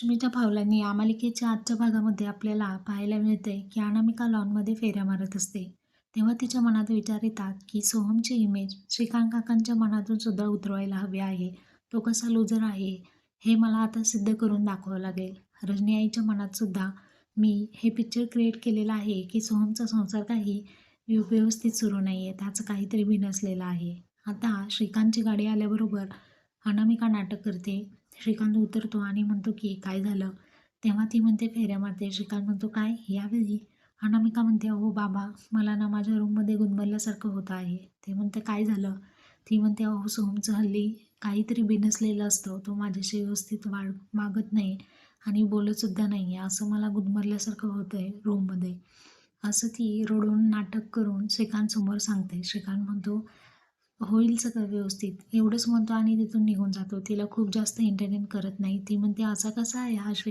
लक्ष्मीच्या पावलांनी या मालिकेच्या आजच्या भागामध्ये आपल्याला पाहायला मिळते की अनामिका लॉनमध्ये फेऱ्या मारत असते. तेव्हा तिच्या मनात विचार येतात की सोहमची इमेज श्रीकांत काकांच्या मनातून सुद्धा उतरवायला हवी आहे. तो कसा लुजर आहे हे मला आता सिद्ध करून दाखवावं लागेल. रजनी आईच्या मनात सुद्धा मी हे पिक्चर क्रिएट केलेलं आहे की सोहमचा संसार काही व्यवस्थित सुरू नाही आहे त्याचं काहीतरी भिनसलेलं आहे. आता श्रीकांतची गाडी आल्याबरोबर अनामिका नाटक करते. श्रीकांत उतरतो आणि म्हणतो की काय झालं? तेव्हा ती म्हणते फेऱ्या मारते. श्रीकांत म्हणतो काय? यावेळी? अनामिका म्हणते अहो बाबा मला ना माझ्या रूममध्ये गुदमरल्यासारखं होतं आहे. ते म्हणते काय झालं? ती म्हणते अहो सोहमचं हल्ली काहीतरी बिनसलेलं असतं. तो माझ्याशी व्यवस्थित वाढ मागत नाही आणि बोलतसुद्धा नाही आहे असं मला गुदमरल्यासारखं होतं आहे रूममध्ये असं ती रडून नाटक करून श्रीकांतसमोर सांगते. श्रीकांत म्हणतो होईल सगळं व्यवस्थित. एवढंच म्हणतो आणि तिथून निघून जातो. तिला खूप जास्त एंटरटेन करत नाही. ती म्हणते असा कसा आहे? हा श्री